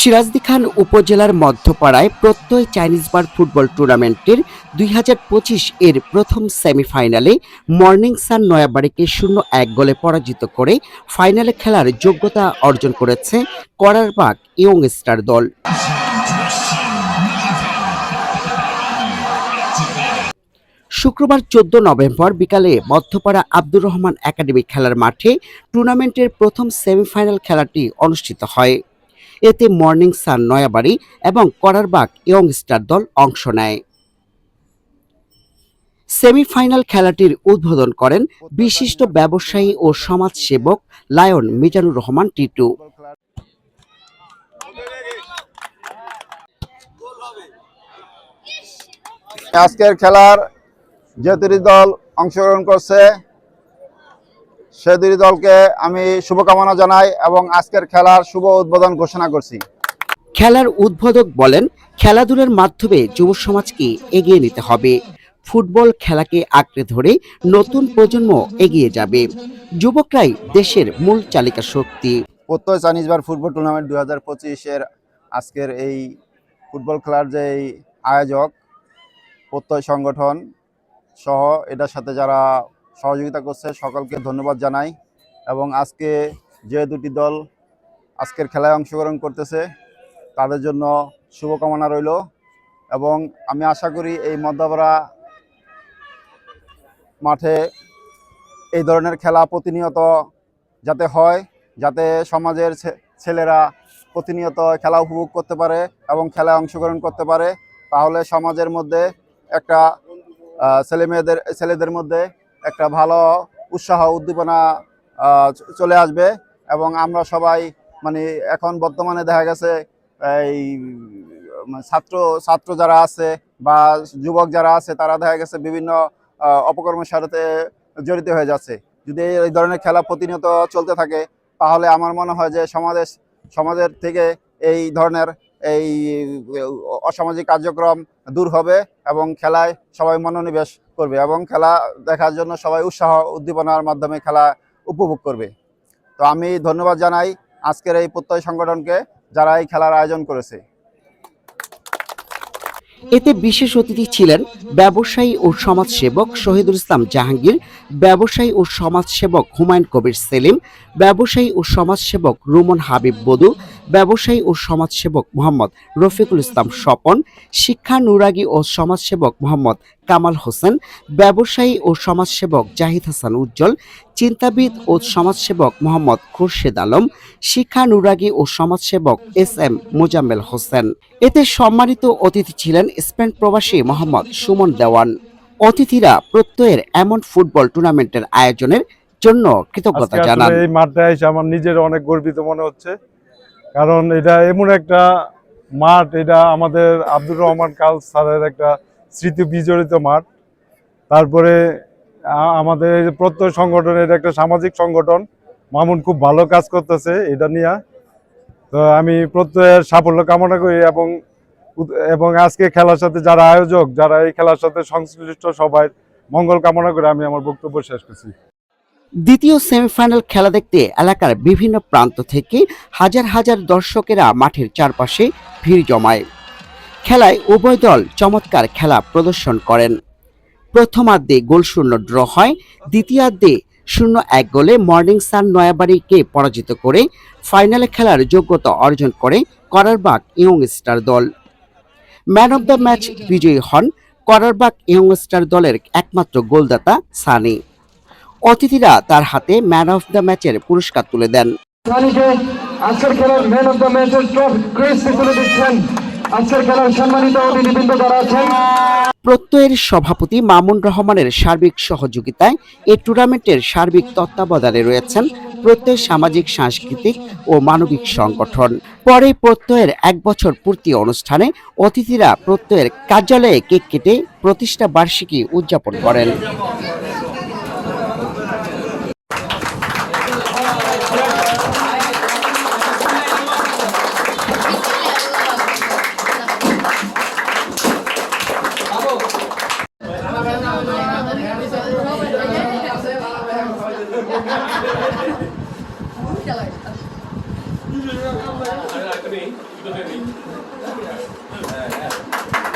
সিরাজদি খান উপজেলার মধ্যপাড়ায় প্রত্যয় চাইনিজ বার ফুটবল টুর্নামেন্টের দুই হাজার পঁচিশ এর প্রথম সেমিফাইনালে মর্নিং সান নয়াবাড়িকে শূন্য এক গোলে পরাজিত করে ফাইনালে খেলার যোগ্যতা অর্জন করেছে করারবাগ ইয়ং স্টার দল। শুক্রবার চোদ্দ নভেম্বর বিকালে মধ্যপাড়া আব্দুর রহমান একাডেমি খেলার মাঠে টুর্নামেন্টের প্রথম সেমিফাইনাল খেলাটি অনুষ্ঠিত হয়। এতে মর্নিং সান নয়াবাড়ি এবং করারবাগ ইয়ং স্টার দল অংশ নেয়। সেমিফাইনাল খেলাটির উদ্বোধন করেন বিশিষ্ট ব্যবসায়ী ও সমাজসেবক লায়ন মিজানুর রহমান টিটু। আজকের খেলার যে দুটি দল অংশগ্রহণ করছে সে দুটি দলকে আমি শুভকামনা জানাই এবং আজকের খেলার শুভ উদ্বোধন ঘোষণা করছি। খেলার উদ্বোধক বলেন খেলাধুলার মাধ্যমে যুব সমাজকে এগিয়ে নিতে হবে। ফুটবল খেলাকে আঁকড়ে ধরে নতুন প্রজন্ম এগিয়ে যাবে। যুবকরাই দেশের মূল চালিকা শক্তি। প্রত্যয় চাইনিজ বার ফুটবল টুর্নামেন্ট দু হাজার পঁচিশের আজকের এই ফুটবল খেলার যে আয়োজক প্রত্যয় সংগঠন সহ এটার সাথে যারা সহযোগিতা করছে, সকলকে ধন্যবাদ জানাই। এবং আজকে যে দুটি দল আজকের খেলায় অংশগ্রহণ করতেছে, তাদের জন্য শুভকামনা রইল। এবং আমি আশা করি এই মধ্যপাড়া মাঠে এই ধরনের খেলা প্রতিনিয়ত যাতে হয়, যাতে সমাজের ছেলেরা প্রতিনিয়ত খেলা উপভোগ করতে পারে এবং খেলায় অংশগ্রহণ করতে পারে, তাহলে সমাজের মধ্যে একটা ছেলে মেয়েদের, ছেলেদের মধ্যে একটা ভালো উৎসাহ, উদ্দীপনা চলে আসবে এবং আমরা সবাই মানে এখন বর্তমানে দেখা গেছে এই ছাত্র ছাত্র যারা আছে বা যুবক যারা আছে তারা দেখা গেছে বিভিন্ন অপকর্মের সাথে জড়িত হয়ে যাচ্ছে। যদি এই ধরনের খেলা প্রতিনিয়ত চলতে থাকে, তাহলে আমার মনে হয় যে সমাজের সমাজের থেকে এই ধরনের এই অসামাজিক কার্যক্রম দূর হবে এবং খেলায় সবাই মনোনিবেশ করবে এবং খেলা দেখার জন্য সবাই উৎসাহ উদ্দীপনার মাধ্যমে খেলা উপভোগ করবে। তো আমি ধন্যবাদ জানাই আজকের এই প্রত্যয় সংগঠনকে যারা এই খেলার আয়োজন করেছে। এতে বিশেষ অতিথি ছিলেন ব্যবসায়ী ও সমাজসেবক শহীদুল ইসলাম জাহাঙ্গীর, ব্যবসায়ী ও সমাজসেবক হুমায়ুন কবির সেলিম, ব্যবসায়ী ও সমাজসেবক রুমন হাবিব বদু ব্যবসায়ী ও সমাজসেবক মোহাম্মদ রফিকুল ইসলাম স্বপন, শিক্ষা নুরাগী ও সমাজসেবক মোহাম্মদ কামাল হোসেন ব্যবসায়ী ও সমাজসেবক জাহিদ হাসান উজ্জ্বল চিন্তাবিদ ও সমাজসেবক মোহাম্মদ খুরশেদ আলম শিক্ষা নুরাগী ও সমাজসেবক এস এম মোজাম্মেল হোসেন। এতে সম্মানিত অতিথি ছিলেন স্পেন প্রবাসী মোহাম্মদ সুমন দেওয়ান। অতিথিরা প্রত্যয়ের এমন ফুটবল টুর্নামেন্টের আয়োজনের জন্য কৃতজ্ঞতা জানান। এই মাঠটা এসে আমার নিজের অনেক গর্বিত মনে হচ্ছে। কারণ এটা এমন একটা মাঠ এটা আমাদের আব্দুর রহমান কাল স্যারের একটা স্মৃতি বিজড়িত মাঠ। তারপরে আমাদের প্রত্যয় সংগঠন, এটা একটা সামাজিক সংগঠন। মামুন খুব ভালো কাজ করতেছে এটা নিয়ে। তো আমি প্রত্যয়ের সাফল্য কামনা করি এবং এবং আজকে খেলার সাথে যারা আয়োজক, যারা এই খেলার সাথে সংশ্লিষ্ট সবাই মঙ্গল কামনা করে আমি আমার বক্তব্য শেষ করছি। দ্বিতীয় সেমিফাইনাল খেলা দেখতে এলাকার বিভিন্ন প্রান্ত থেকে হাজার হাজার দর্শকেরা মাঠের চারপাশে ভিড় জমায়। খেলায় উভয় দল চমৎকার খেলা প্রদর্শন করেন। প্রথমার্ধে গোলশূন্য ড্র হয়, দ্বিতীয়ার্ধে শূন্য এক গোলে মর্নিং সান নয়াবাড়িকে পরাজিত করে ফাইনালে খেলার যোগ্যতা অর্জন করে করারবাগ ইয়ং স্টার দল। ম্যান অব দ্য ম্যাচ বিজয়ী হন করারবাগ ইয়ং স্টার দলের একমাত্র গোলদাতা সানি। অতিথিরা তার হাতে ম্যান অফ দ্য ম্যাচের পুরস্কার তুলে দেন। আজকের খেলার ম্যান অফ দ্য ম্যাচের ট্রফি তুলে দিচ্ছেন। আজকের খেলার সম্মানিত অতিথিবৃন্দ আছেন, প্রত্যয়ের সভাপতি মামুন রহমানের সার্বিক সহযোগিতায় এই টুর্নামেন্টের সার্বিক তত্ত্বাবধানে রয়েছেন প্রত্যয় সামাজিক, সাংস্কৃতিক ও মানবিক সংগঠন। পরে প্রত্যয়ের এক বছর পূর্তি অনুষ্ঠানে অতিথিরা প্রত্যয়ের কার্যালয়ে কেক কেটে প্রতিষ্ঠা বার্ষিকী উদযাপন করেন। আরে আরেকটা নেই দুটো নেই হ্যাঁ হ্যাঁ